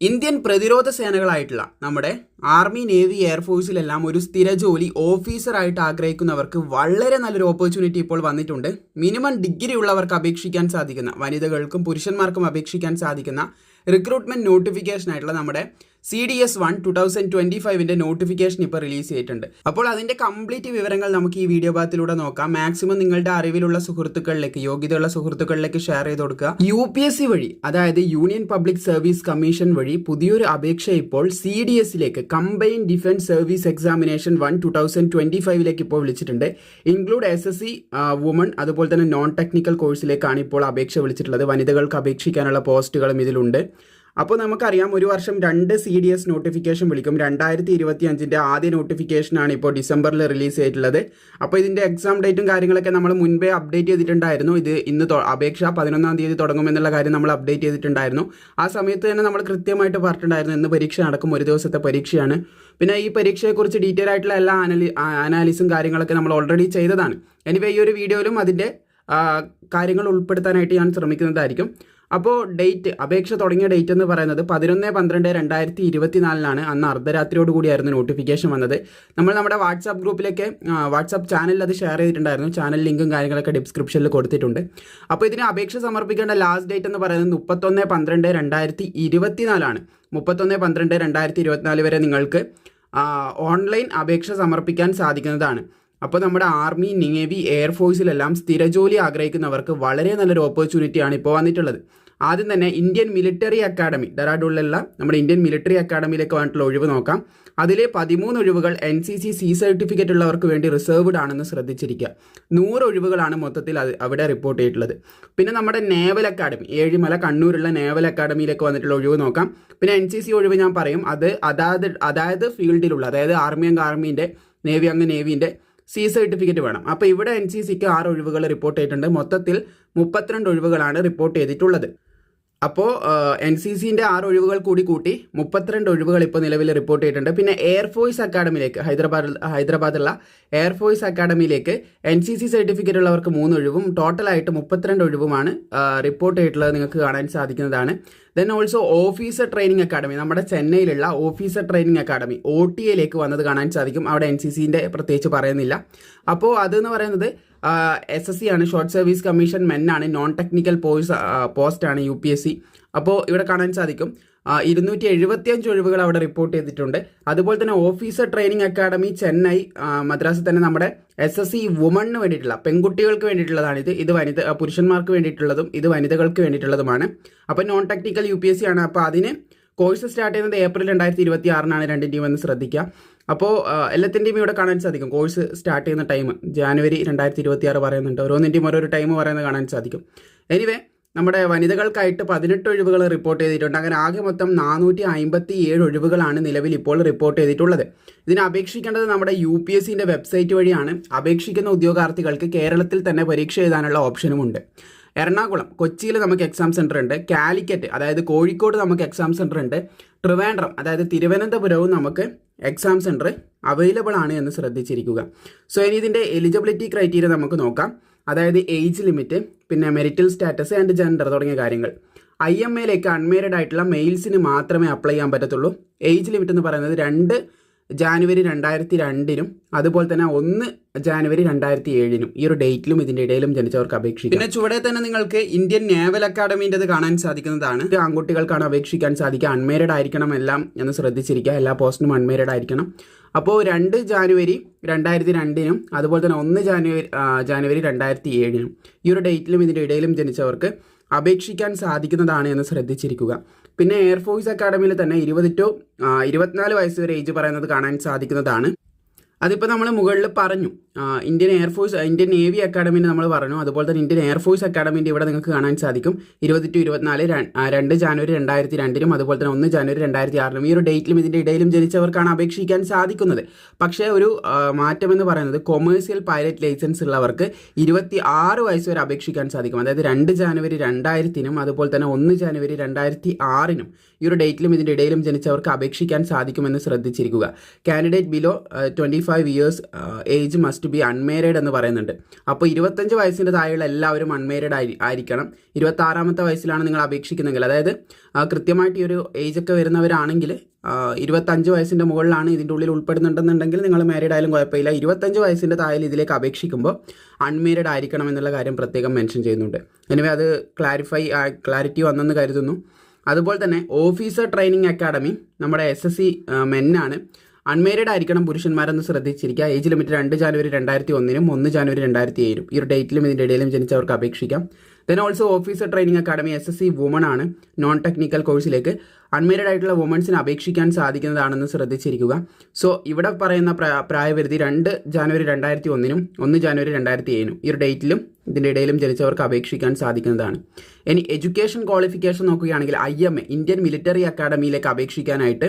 Indian പ്രതിരോധ സേനകളായിട്ടുള്ള നമ്മുടെ army navy എയർഫോഴ്സിലെല്ലാം ഒരു സ്ഥിര ജോലി ഓഫീസറായിട്ട് ആഗ്രഹിക്കുന്നവർക്ക് വളരെ നല്ലൊരു ഓപ്പർച്യൂണിറ്റി ഇപ്പോൾ വന്നിട്ടുണ്ട്. മിനിമം ഡിഗ്രി ഉള്ളവർക്ക് അപേക്ഷിക്കാൻ സാധിക്കുന്ന വനിതകൾക്കും പുരുഷന്മാർക്കും അപേക്ഷിക്കാൻ സാധിക്കുന്ന റിക്രൂട്ട്മെന്റ് നോട്ടിഫിക്കേഷൻ ആയിട്ടുള്ള നമ്മുടെ C D S one two thousand twenty ഫൈവിന്റെ notification ഇപ്പോൾ റിലീസ് ചെയ്തിട്ടുണ്ട്. അപ്പോൾ അതിന്റെ കംപ്ലീറ്റ് വിവരങ്ങൾ നമുക്ക് ഈ വീഡിയോ ഭാഗത്തിലൂടെ നോക്കാം. മാക്സിമം നിങ്ങളുടെ അറിവിലുള്ള സുഹൃത്തുക്കളിലേക്ക് യോഗ്യതയുള്ള സുഹൃത്തുക്കളിലേക്ക് ഷെയർ ചെയ്ത് കൊടുക്കുക. യു പി എസ് സി വഴി അതായത് യൂണിയൻ പബ്ലിക് സർവീസ് കമ്മീഷൻ വഴി പുതിയൊരു അപേക്ഷ ഇപ്പോൾ സി ഡി എസിലേക്ക് combine defence service examination one two thousand twenty ഫൈവിലേക്ക് ഇപ്പോൾ വിളിച്ചിട്ടുണ്ട്. Include S S C woman അതുപോലെ തന്നെ നോൺ ടെക്നിക്കൽ കോഴ്സിലേക്കാണ് ഇപ്പോൾ അപേക്ഷ വിളിച്ചിട്ടുള്ളത്. വനിതകൾക്ക് അപേക്ഷിക്കാനുള്ള പോസ്റ്റുകളും ഇതിലുണ്ട്. അപ്പോൾ നമുക്കറിയാം ഒരു വർഷം രണ്ട് സി ഡി എസ് നോട്ടിഫിക്കേഷൻ വിളിക്കും. രണ്ടായിരത്തി ഇരുപത്തി അഞ്ചിന്റെ ആദ്യ നോട്ടിഫിക്കേഷനാണ് ഇപ്പോൾ ഡിസംബറിൽ റിലീസ് ചെയ്തിട്ടുള്ളത്. അപ്പോൾ ഇതിന്റെ എക്സാം ഡേറ്റും കാര്യങ്ങളൊക്കെ നമ്മൾ മുൻപേ അപ്ഡേറ്റ് ചെയ്തിട്ടുണ്ടായിരുന്നു. ഇത് ഇന്ന് അപേക്ഷ പതിനൊന്നാം തീയതി തുടങ്ങുമെന്നുള്ള കാര്യം നമ്മൾ അപ്ഡേറ്റ് ചെയ്തിട്ടുണ്ടായിരുന്നു. ആ സമയത്ത് തന്നെ നമ്മൾ കൃത്യമായിട്ട് പറഞ്ഞിട്ടുണ്ടായിരുന്നു ഇന്ന് പരീക്ഷ നടക്കും ഒരു ദിവസത്തെ പരീക്ഷയാണ്. പിന്നെ ഈ പരീക്ഷയെക്കുറിച്ച് ഡീറ്റെയിൽ ആയിട്ടുള്ള എല്ലാ അനലി അനാലിസും കാര്യങ്ങളൊക്കെ നമ്മൾ ഓൾറെഡി ചെയ്തതാണ്. എനിവേ ഈ ഒരു വീഡിയോയിലും അതിന്റെ കാര്യങ്ങൾ ഉൾപ്പെടുത്താനായിട്ട് ഞാൻ ശ്രമിക്കുന്നതായിരിക്കും. അപ്പോൾ ഡേറ്റ് അപേക്ഷ തുടങ്ങിയ ഡേറ്റ് എന്ന് പറയുന്നത് പതിനൊന്ന് പന്ത്രണ്ട് രണ്ടായിരത്തി ഇരുപത്തിനാലിനാണ് അന്ന് അർദ്ധരാത്രിയോട് കൂടിയായിരുന്നു നോട്ടിഫിക്കേഷൻ വന്നത്. നമ്മൾ നമ്മുടെ വാട്സാപ്പ് ഗ്രൂപ്പിലേക്ക് വാട്സാപ്പ് ചാനലിൽ അത് ഷെയർ ചെയ്തിട്ടുണ്ടായിരുന്നു. ചാനൽ ലിങ്കും കാര്യങ്ങളൊക്കെ ഡിസ്ക്രിപ്ഷനിൽ കൊടുത്തിട്ടുണ്ട്. അപ്പോൾ ഇതിന് അപേക്ഷ സമർപ്പിക്കേണ്ട ലാസ്റ്റ് ഡേറ്റ് എന്ന് പറയുന്നത് മുപ്പത്തൊന്ന് പന്ത്രണ്ട് രണ്ടായിരത്തി ഇരുപത്തിനാലാണ് മുപ്പത്തൊന്ന് പന്ത്രണ്ട് രണ്ടായിരത്തി ഇരുപത്തിനാല് വരെ നിങ്ങൾക്ക് ഓൺലൈൻ അപേക്ഷ സമർപ്പിക്കാൻ സാധിക്കുന്നതാണ്. അപ്പോൾ നമ്മുടെ ആർമി നേവി എയർഫോഴ്സിലെല്ലാം സ്ഥിരജോലി ആഗ്രഹിക്കുന്നവർക്ക് വളരെ നല്ലൊരു ഓപ്പർച്യൂണിറ്റിയാണ് ഇപ്പോൾ വന്നിട്ടുള്ളത്. ആദ്യം തന്നെ ഇന്ത്യൻ മിലിറ്ററി അക്കാഡമി ഡെറാഡൂണിലുള്ള നമ്മുടെ ഇന്ത്യൻ മിലിറ്ററി അക്കാഡമിയിലേക്ക് വന്നിട്ടുള്ള ഒഴിവ് നോക്കാം. അതിലെ പതിമൂന്ന് ഒഴിവുകൾ N C C C certificate ഉള്ളവർക്ക് വേണ്ടി റിസർവ്ഡ് ആണെന്ന് ശ്രദ്ധിച്ചിരിക്കുക. നൂറ് ഒഴിവുകളാണ് മൊത്തത്തിൽ അത് അവിടെ റിപ്പോർട്ട് ചെയ്തിട്ടുള്ളത്. പിന്നെ നമ്മുടെ നേവൽ അക്കാഡമി ഏഴിമല കണ്ണൂരുള്ള നേവൽ അക്കാഡമിയിലേക്ക് വന്നിട്ടുള്ള ഒഴിവ് നോക്കാം. പിന്നെ എൻ സി സി ഒഴിവ് ഞാൻ പറയും. അത് അതായത് അതായത് ഫീൽഡിലുള്ള അതായത് ആർമി അംഗ ആർമീന്റെ നേവി അംഗ നേവീന്റെ സി സർട്ടിഫിക്കറ്റ് വേണം. അപ്പോൾ ഇവിടെ എൻ സി സിക്ക് ആറ് ഒഴിവുകൾ റിപ്പോർട്ട് ചെയ്തിട്ടുണ്ട്. മൊത്തത്തിൽ മുപ്പത്തിരണ്ട് ഒഴിവുകളാണ് റിപ്പോർട്ട് ചെയ്തിട്ടുള്ളത്. അപ്പോൾ എൻ സി സിന്റെ ആറ് ഒഴിവുകൾ കൂടി കൂട്ടി മുപ്പത്തിരണ്ട് ഒഴിവുകൾ ഇപ്പോൾ നിലവിൽ റിപ്പോർട്ട് ചെയ്തിട്ടുണ്ട്. പിന്നെ എയർഫോഴ്സ് അക്കാഡമിയിലേക്ക് ഹൈദരാബാദ് ഹൈദരാബാദുള്ള എയർഫോഴ്സ് അക്കാഡമിയിലേക്ക് എൻ സി സി സർട്ടിഫിക്കറ്റ് ഉള്ളവർക്ക് മൂന്ന് ഒഴിവും ടോട്ടലായിട്ട് മുപ്പത്തിരണ്ട് ഒഴിവുമാണ് റിപ്പോർട്ട് ചെയ്തിട്ടുള്ളത് നിങ്ങൾക്ക് കാണാൻ സാധിക്കുന്നതാണ്. Then also officer training academy നമ്മുടെ ചെന്നൈയിലുള്ള officer training academy O T എയിലേക്ക് വന്നത് കാണാൻ സാധിക്കും. അവിടെ എൻ സി സിന്റെ പ്രത്യേകിച്ച് പറയുന്നില്ല. അപ്പോൾ അതെന്ന് പറയുന്നത് എസ് എസ് സി ആണ് ഷോർട്ട് സർവീസ് കമ്മീഷൻ മെൻ ആണ് നോൺ ടെക്നിക്കൽ പോസ്റ്റ് പോസ്റ്റാണ് യു പി എസ് സി അപ്പോൾ ഇവിടെ കാണാൻ സാധിക്കും. ഇരുന്നൂറ്റി എഴുപത്തിയഞ്ച് ഒഴിവുകൾ അവിടെ റിപ്പോർട്ട് ചെയ്തിട്ടുണ്ട്. അതുപോലെ തന്നെ ഓഫീസർ ട്രെയിനിങ് അക്കാഡമി ചെന്നൈ മദ്രാസിൽ തന്നെ നമ്മുടെ എസ് എസ് സി വുമണിന് വേണ്ടിയിട്ടുള്ള പെൺകുട്ടികൾക്ക് വേണ്ടിയിട്ടുള്ളതാണ് ഇത് ഇത് വനിത പുരുഷന്മാർക്ക് വേണ്ടിയിട്ടുള്ളതും ഇത് വനിതകൾക്ക് വേണ്ടിയിട്ടുള്ളതുമാണ്. അപ്പോൾ non technical U P S C ആണ്. അപ്പോൾ അതിന് കോഴ്സ് സ്റ്റാർട്ട് ചെയ്യുന്നത് ഏപ്രിൽ രണ്ടായിരത്തി ഇരുപത്തി ആറിനാണ് രണ്ടിന്റെയും എന്ന് ശ്രദ്ധിക്കുക. അപ്പോൾ എല്ലാത്തിന്റെയും ഇവിടെ കാണാൻ സാധിക്കും. കോഴ്സ് സ്റ്റാർട്ട് ചെയ്യുന്ന ടൈം ജാനുവരി രണ്ടായിരത്തി ഇരുപത്തി ആറ് പറയുന്നുണ്ട്. ഓരോന്നിന്റെയും ഓരോരോ ടൈം പറയുന്നത് കാണാൻ സാധിക്കും. എനിവേ നമ്മുടെ വനിതകൾക്കായിട്ട് പതിനെട്ട് ഒഴിവുകൾ റിപ്പോർട്ട് ചെയ്തിട്ടുണ്ട്. അങ്ങനെ ആകെ മൊത്തം നാനൂറ്റി അമ്പത്തി ഏഴ് ഒഴിവുകളാണ് നിലവിൽ ഇപ്പോൾ റിപ്പോർട്ട് ചെയ്തിട്ടുള്ളത്. ഇതിനെ അപേക്ഷിക്കേണ്ടത് നമ്മുടെ യു പി എസ് സിന്റെ വെബ്സൈറ്റ് വഴിയാണ്. അപേക്ഷിക്കുന്ന ഉദ്യോഗാർത്ഥികൾക്ക് കേരളത്തിൽ തന്നെ പരീക്ഷ എഴുതാനുള്ള ഓപ്ഷനുമുണ്ട് എറണാകുളം കൊച്ചിയിൽ നമുക്ക് എക്സാം സെന്റർ ഉണ്ട് കാലിക്കറ്റ് അതായത് കോഴിക്കോട് നമുക്ക് എക്സാം സെന്റർ ഉണ്ട് ട്രിവാൻഡ്രം അതായത് തിരുവനന്തപുരവും നമുക്ക് എക്സാം സെന്റർ അവൈലബിൾ ആണ് എന്ന് ശ്രദ്ധിച്ചിരിക്കുക. സോ ഇനി ഇതിന്റെ എലിജിബിലിറ്റി ക്രൈറ്റീരിയ നമുക്ക് നോക്കാം. അതായത് ഏജ് ലിമിറ്റ് പിന്നെ മെരിറ്റൽ സ്റ്റാറ്റസ് ആൻഡ് ജെൻഡർ തുടങ്ങിയ കാര്യങ്ങൾ. ഐ എം എയിലേക്ക് അൺമേരിഡ് ആയിട്ടുള്ള മെയിൽസിന് മാത്രമേ അപ്ലൈ ചെയ്യാൻ പറ്റത്തുള്ളൂ. ഏജ് ലിമിറ്റ് എന്ന് പറയുന്നത് രണ്ട് ജാനുവരി രണ്ടായിരത്തി രണ്ടിനും അതുപോലെ തന്നെ ഒന്ന് ജാനുവരി രണ്ടായിരത്തി ഏഴിനും ഈ ഒരു ഡേറ്റിലും ഇതിന്റെ ഇടയിലും ജനിച്ചവർക്ക് അപേക്ഷിക്കാം. പിന്നെ ചുവടെ തന്നെ നിങ്ങൾക്ക് ഇന്ത്യൻ നേവൽ അക്കാഡമിന്റെത് കാണാൻ സാധിക്കുന്നതാണ്. ആൺകുട്ടികൾക്കാണ് അപേക്ഷിക്കാൻ സാധിക്കുക. അൺമേരിഡ് ആയിരിക്കണം എല്ലാം എന്ന് ശ്രദ്ധിച്ചിരിക്കുക. എല്ലാ പോസ്റ്റിനും അൺമേരിഡ് ആയിരിക്കണം. അപ്പോൾ രണ്ട് ജാനുവരി രണ്ടായിരത്തി രണ്ടിനും അതുപോലെ തന്നെ ഒന്ന് ജാനുവരി ജാനുവരി രണ്ടായിരത്തി ഏഴിനും ഈ ഒരു ഡേറ്റിലും ഇതിന്റെ ഇടയിലും ജനിച്ചവർക്ക് അപേക്ഷിക്കാൻ സാധിക്കുന്നതാണ് എന്ന് ശ്രദ്ധിച്ചിരിക്കുക. പിന്നെ എയർഫോഴ്സ് അക്കാഡമിയിൽ തന്നെ ഇരുപത് ടു ഇരുപത്തിനാല് വയസ്സ് വരെ ഏജ് പറയുന്നത് കാണാൻ സാധിക്കുന്നതാണ്. അതിപ്പോൾ നമ്മൾ മുകളിൽ പറഞ്ഞു. Indian air force Indian navy അക്കാഡമിന്റെ നമ്മൾ പറഞ്ഞു. അതുപോലെ തന്നെ ഇന്ത്യൻ എയർഫോഴ്സ് അക്കാഡമിന്റെ ഇവിടെ നിങ്ങൾക്ക് കാണാൻ സാധിക്കും. ഇരുപത് ടു ഇരുപത്തിനാല് രണ്ട് ജാനുവരി രണ്ടായിരത്തി രണ്ടിനും അതുപോലെ തന്നെ ഒന്ന് ജാനുവരി രണ്ടായിരത്തി ആറിനും ഈ ഒരു ഡേറ്റിലും ഇതിന്റെ ഇടയിലും ജനിച്ചവർക്കാണ് അപേക്ഷിക്കാൻ സാധിക്കുന്നത്. പക്ഷേ ഒരു മാറ്റം എന്ന് പറയുന്നത് കൊമേഴ്സ്യൽ പൈലറ്റ് ലൈസൻസ് ഉള്ളവർക്ക് ഇരുപത്തി ആറ് വയസ്സ് വരെ അപേക്ഷിക്കാൻ സാധിക്കും. അതായത് രണ്ട് ജാനുവരി രണ്ടായിരത്തിനും അതുപോലെ തന്നെ ഒന്ന് ജാനുവരി രണ്ടായിരത്തി ആറിനും ഈ ഒരു ഡേറ്റിലും ഇതിന്റെ ഇടയിലും ജനിച്ചവർക്ക് അപേക്ഷിക്കാൻ സാധിക്കുമെന്ന് ശ്രദ്ധിച്ചിരിക്കുക. Candidate below twenty five years age must be unmarried എന്ന് പറയുന്നുണ്ട്. അപ്പോൾ ഇരുപത്തഞ്ച് വയസ്സിന്റെ താഴെയുള്ള എല്ലാവരും അൺമേരീഡ് ആയി ആയിരിക്കണം. ഇരുപത്താറാമത്തെ വയസ്സിലാണ് നിങ്ങൾ അപേക്ഷിക്കുന്നതെങ്കിൽ അതായത് കൃത്യമായിട്ട് ഈ ഒരു ഏജ് ഒക്കെ വരുന്നവരാണെങ്കിൽ ഇരുപത്തഞ്ച് വയസ്സിന്റെ മുകളിലാണ് ഇതിന്റെ ഉള്ളിൽ ഉൾപ്പെടുന്നുണ്ടെന്നുണ്ടെങ്കിൽ നിങ്ങൾ മാരീഡ് ആയാലും കുഴപ്പമില്ല. ഇരുപത്തഞ്ച് വയസ്സിന്റെ താഴെ ഇതിലേക്ക് അപേക്ഷിക്കുമ്പോൾ അൺമേരീഡ് ആയിരിക്കണം എന്നുള്ള കാര്യം പ്രത്യേകം മെൻഷൻ ചെയ്യുന്നുണ്ട്. എനിവേ അത് ക്ലാരിഫൈ ക്ലാരിറ്റി വന്നെന്ന് കരുതുന്നു. അതുപോലെ തന്നെ ഓഫീസർ ട്രെയിനിങ് അക്കാഡമി നമ്മുടെ എസ് എസ് സി മെന്നാണ് അൺമേരിഡ് ആയിരിക്കണം പുരുഷന്മാരെന്ന് ശ്രദ്ധിച്ചിരിക്കുക. ഏജ് ലിമിറ്റ് രണ്ട് ജാനുവരി രണ്ടായിരത്തി ഒന്നിനും ഒന്ന് ജാനുവരി രണ്ടായിരത്തി ഏഴും ഈ ഒരു ഡേറ്റിലും ഇതിന്റെ ഇടയിലും ജനിച്ചവർക്ക് അപേക്ഷിക്കാം. Then also officer training academy S S C woman ആണ് നോൺ ടെക്നിക്കൽ കോഴ്സിലേക്ക് അൺമേരിഡ് ആയിട്ടുള്ള വുമൺസിന് അപേക്ഷിക്കാൻ സാധിക്കുന്നതാണെന്ന് ശ്രദ്ധിച്ചിരിക്കുക. സോ ഇവിടെ പറയുന്ന പ്രായപരിധി രണ്ട് ജാനുവരി രണ്ടായിരത്തി ഒന്നിനും ഒന്ന് ജാനുവരി രണ്ടായിരത്തി ഏഴിനും ഈ ഒരു ഡേറ്റിലും ഇതിന്റെ ഇടയിലും ജനിച്ചവർക്ക് അപേക്ഷിക്കാൻ സാധിക്കുന്നതാണ്. ഇനി എഡ്യൂക്കേഷൻ ക്വാളിഫിക്കേഷൻ നോക്കുകയാണെങ്കിൽ I M A Indian military അക്കാഡമിയിലേക്ക് അപേക്ഷിക്കാനായിട്ട്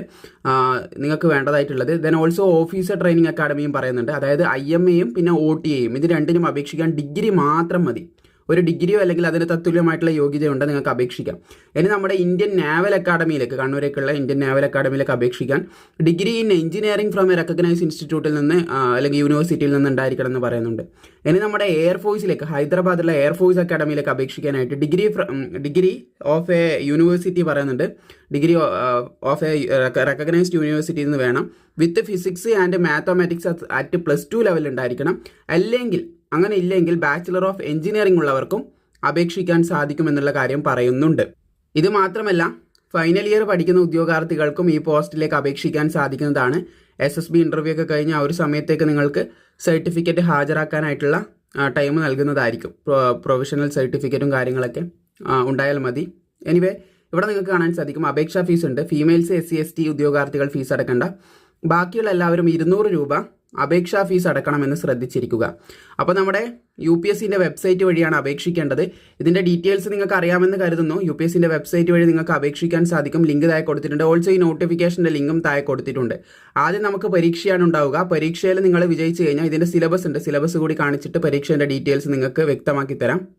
നിങ്ങൾക്ക് വേണ്ടതായിട്ടുള്ളത്. ദെൻ ഓൾസോ ഓഫീസർ ട്രെയിനിങ് അക്കാഡമിയും പറയുന്നുണ്ട്. അതായത് ഐ എം എയും പിന്നെ ഒ ടി എയും ഇത് രണ്ടിനും അപേക്ഷിക്കാൻ ഡിഗ്രി മാത്രം മതി. ഒരു ഡിഗ്രിയോ അല്ലെങ്കിൽ അതിന് തത്തുല്യമായിട്ടുള്ള യോഗ്യതയുണ്ട് നിങ്ങൾക്ക് അപേക്ഷിക്കാം. ഇനി നമ്മുടെ ഇന്ത്യൻ നാവൽ അക്കാഡമിയിലേക്ക് കണ്ണൂരേക്കുള്ള ഇന്ത്യൻ നാവൽ അക്കാഡമിയിലേക്ക് അപേക്ഷിക്കാൻ degree in engineering from a recognise ഇൻസ്റ്റിറ്റ്യൂട്ടിൽ നിന്ന് അല്ലെങ്കിൽ യൂണിവേഴ്സിറ്റിയിൽ നിന്ന് ഉണ്ടായിരിക്കണം എന്ന് പറയുന്നുണ്ട്. ഇനി നമ്മുടെ എയർഫോഴ്സിലേക്ക് ഹൈദരാബാദിലുള്ള എയർഫോഴ്സ് അക്കാഡമിയിലേക്ക് അപേക്ഷിക്കാനായിട്ട് degree degree of a university പറയുന്നുണ്ട്. ഡിഗ്രി ഓഫ് എ റെക്കഗ്നൈസ്ഡ് യൂണിവേഴ്സിറ്റിയിൽ നിന്ന് വേണം. With physics and mathematics at plus two level ഉണ്ടായിരിക്കണം. അല്ലെങ്കിൽ അങ്ങനെ ഇല്ലെങ്കിൽ ബാച്ചിലർ ഓഫ് എഞ്ചിനീയറിംഗ് ഉള്ളവർക്കും അപേക്ഷിക്കാൻ സാധിക്കുമെന്നുള്ള കാര്യം പറയുന്നുണ്ട്. ഇത് മാത്രമല്ല ഫൈനൽ ഇയർ പഠിക്കുന്ന ഉദ്യോഗാർത്ഥികൾക്കും ഈ പോസ്റ്റിലേക്ക് അപേക്ഷിക്കാൻ സാധിക്കുന്നതാണ്. എസ് എസ് ബി ഇന്റർവ്യൂ ഒക്കെ കഴിഞ്ഞ് ആ ഒരു സമയത്തേക്ക് നിങ്ങൾക്ക് സർട്ടിഫിക്കറ്റ് ഹാജരാക്കാനായിട്ടുള്ള ടൈം നൽകുന്നതായിരിക്കും. പ്രൊവിഷണൽ സർട്ടിഫിക്കറ്റും കാര്യങ്ങളൊക്കെ ഉണ്ടായാൽ മതി. എനിവേ ഇവിടെ നിങ്ങൾക്ക് കാണാൻ സാധിക്കും. അപേക്ഷാ ഫീസ് ഉണ്ട്. Females S C S T ഉദ്യോഗാർത്ഥികൾ ഫീസ് അടക്കേണ്ട. ബാക്കിയുള്ള എല്ലാവരും ഇരുന്നൂറ് രൂപ അപേക്ഷാ ഫീസ് അടക്കണമെന്ന് ശ്രദ്ധിച്ചിരിക്കുക. അപ്പോൾ നമ്മുടെ യു പി എസ് സിന്റെ വെബ്സൈറ്റ് വഴിയാണ് അപേക്ഷിക്കേണ്ടത്. ഇതിന്റെ ഡീറ്റെയിൽസ് നിങ്ങൾക്ക് അറിയാമെന്ന് കരുതുന്നു. യു പി എസ് സിന്റെ വെബ്സൈറ്റ് വഴി നിങ്ങൾക്ക് അപേക്ഷിക്കാൻ സാധിക്കും. ലിങ്ക് താഴെ കൊടുത്തിട്ടുണ്ട്. ഓൾസോ ഈ നോട്ടിഫിക്കേഷന്റെ ലിങ്കും താഴെ കൊടുത്തിട്ടുണ്ട്. ആദ്യം നമുക്ക് പരീക്ഷയാണ് ഉണ്ടാവുക. പരീക്ഷയിൽ നിങ്ങൾ വിജയിച്ചു കഴിഞ്ഞാൽ ഇതിന്റെ സിലബസ് ഉണ്ട്. സിലബസ് കൂടി കാണിച്ചിട്ട് പരീക്ഷേന്റെ ഡീറ്റെയിൽസ് നിങ്ങൾക്ക് വ്യക്തമാക്കി തരാം.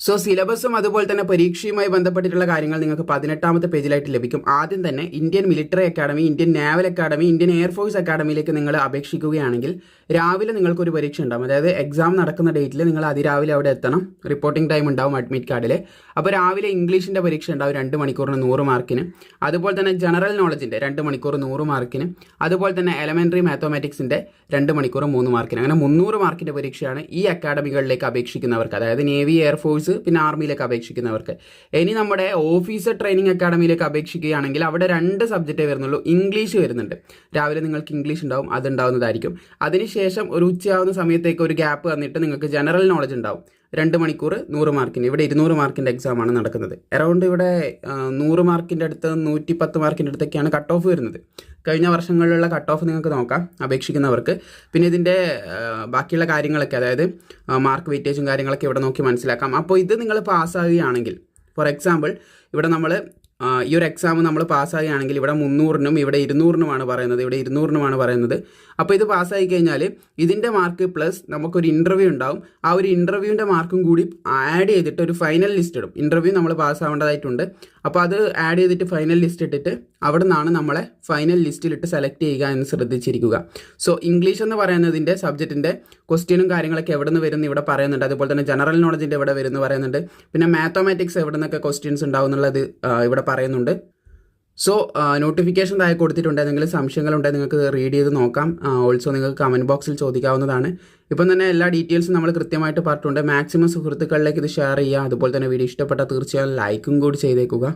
സോ സിലബസും അതുപോലെ തന്നെ പരീക്ഷയുമായി ബന്ധപ്പെട്ടിട്ടുള്ള കാര്യങ്ങൾ നിങ്ങൾക്ക് പതിനെട്ടാമത്തെ പേജിലായിട്ട് ലഭിക്കും. ആദ്യം തന്നെ Indian military academy Indian naval academy Indian air force അക്കാഡമിയിലേക്ക് നിങ്ങൾ അപേക്ഷിക്കുകയാണെങ്കിൽ രാവിലെ നിങ്ങൾക്കൊരു പരീക്ഷ ഉണ്ടാവും. അതായത് എക്സാം നടക്കുന്ന ഡേറ്റിൽ നിങ്ങൾ അതിരാവിലെ അവിടെ എത്തണം. റിപ്പോർട്ടിംഗ് ടൈം ഉണ്ടാവും അഡ്മിറ്റ് കാർഡിൽ അപ്പോൾ രാവിലെ ഇംഗ്ലീഷിന്റെ പരീക്ഷ ഉണ്ടാവും രണ്ട് മണിക്കൂറിന് നൂറ് മാർക്കിന്. അതുപോലെ തന്നെ ജനറൽ നോളജിന്റെ രണ്ട് മണിക്കൂർ നൂറ് മാർക്കിന്. അതുപോലെ തന്നെ എലമെന്ററി മാത്തമാറ്റിക്സിന്റെ രണ്ട് മണിക്കൂർ മൂന്ന് മാർക്കിന്. അങ്ങനെ മുന്നൂറ് മാർക്കിന്റെ പരീക്ഷയാണ് ഈ അക്കാഡമികളിലേക്ക് അപേക്ഷിക്കുന്നവർക്ക്. അതായത് നേവി എയർഫോഴ്സ് പിന്നെ ആർമിയിലേക്ക് അപേക്ഷിക്കുന്നവർക്ക്. ഇനി നമ്മുടെ ഓഫീസർ ട്രെയിനിങ് അക്കാഡമിയിലേക്ക് അപേക്ഷിക്കുകയാണെങ്കിൽ അവിടെ രണ്ട് സബ്ജക്റ്റേ വരുന്നുള്ളൂ. ഇംഗ്ലീഷ് വരുന്നുണ്ട്. രാവിലെ നിങ്ങൾക്ക് ഇംഗ്ലീഷ് ഉണ്ടാവും അതുണ്ടാവുന്നതായിരിക്കും അതിനുശേഷം ഒരു ഉച്ചയാവുന്ന സമയത്തേക്ക് ഒരു ഗ്യാപ്പ് വന്നിട്ട് നിങ്ങൾക്ക് ജനറൽ നോളജ് ഉണ്ടാവും. രണ്ട് മണിക്കൂർ നൂറ് മാർക്കിന്. ഇവിടെ ഇരുന്നൂറ് മാർക്കിന്റെ എക്സാമാണ് നടക്കുന്നത്. അറൗണ്ട് ഇവിടെ നൂറ് മാർക്കിന്റെ അടുത്ത് നൂറ്റി പത്ത് മാർക്കിന്റെ അടുത്തൊക്കെയാണ് കട്ട് ഓഫ് വരുന്നത്. കഴിഞ്ഞ വർഷങ്ങളിലുള്ള കട്ട് ഓഫ് നിങ്ങൾക്ക് നോക്കാം അപേക്ഷിക്കുന്നവർക്ക്. പിന്നെ ഇതിന്റെ ബാക്കിയുള്ള കാര്യങ്ങളൊക്കെ അതായത് മാർക്ക് വെയിറ്റേജും കാര്യങ്ങളൊക്കെ ഇവിടെ നോക്കി മനസ്സിലാക്കാം. അപ്പോൾ ഇത് നിങ്ങൾ പാസ്സാകുകയാണെങ്കിൽ ഫോർ എക്സാമ്പിൾ ഇവിടെ നമ്മൾ ഈ ഒരു എക്സാം നമ്മൾ പാസ്സാകുകയാണെങ്കിൽ ഇവിടെ മുന്നൂറിനും ഇവിടെ ഇരുന്നൂറിനുമാണ് പറയുന്നത് ഇവിടെ ഇരുന്നൂറിനുമാണ് പറയുന്നത്. അപ്പോൾ ഇത് പാസ്സായി കഴിഞ്ഞാൽ ഇതിന്റെ മാർക്ക് പ്ലസ് നമുക്കൊരു ഇന്റർവ്യൂ ഉണ്ടാവും. ആ ഒരു ഇന്റർവ്യൂവിന്റെ മാർക്കും കൂടി ആഡ് ചെയ്തിട്ട് ഒരു ഫൈനൽ ലിസ്റ്റ് ഇടും. ഇന്റർവ്യൂ നമ്മൾ പാസ്സാവേണ്ടതായിട്ടുണ്ട്. അപ്പോൾ അത് ആഡ് ചെയ്തിട്ട് ഫൈനൽ ലിസ്റ്റ് ഇട്ടിട്ട് അവിടെ നിന്നാണ് നമ്മളെ ഫൈനൽ ലിസ്റ്റിലിട്ട് സെലക്ട് ചെയ്യുക എന്ന് ശ്രദ്ധിച്ചിരിക്കുക. സോ ഇംഗ്ലീഷ് എന്ന് പറയുന്നതിന്റെ സബ്ജക്റ്റിന്റെ ക്വസ്റ്റ്യനും കാര്യങ്ങളൊക്കെ എവിടെ നിന്ന് വരുന്നു ഇവിടെ പറയുന്നുണ്ട്. അതുപോലെ തന്നെ ജനറൽ നോളജിന്റെ എവിടെ വരുന്നു പറയുന്നുണ്ട്. പിന്നെ മാത്തമാറ്റിക്സ് എവിടെ നിന്നൊക്കെ ക്വസ്റ്റ്യൻസ് ഉണ്ടാവും എന്നുള്ളത് ഇവിടെ പറയുന്നുണ്ട്. സോ നോട്ടിഫിക്കേഷൻ താഴെ കൊടുത്തിട്ടുണ്ട്. സംശയങ്ങളുണ്ടെങ്കിൽ നിങ്ങൾക്ക് റീഡ് ചെയ്ത് നോക്കാം. ഓൾസോ നിങ്ങൾക്ക് കമന്റ് ബോക്സിൽ ചോദിക്കാവുന്നതാണ്. ഇപ്പം തന്നെ എല്ലാ ഡീറ്റെയിൽസും നമ്മൾ കൃത്യമായിട്ട് പറഞ്ഞിട്ടുണ്ട്. മാക്സിമം സുഹൃത്തുക്കളിലേക്ക് ഇത് ഷെയർ ചെയ്യുക. അതുപോലെ തന്നെ വീഡിയോ ഇഷ്ടപ്പെട്ടാൽ തീർച്ചയായും ലൈക്കും കൂടി ചെയ്തേക്കുക.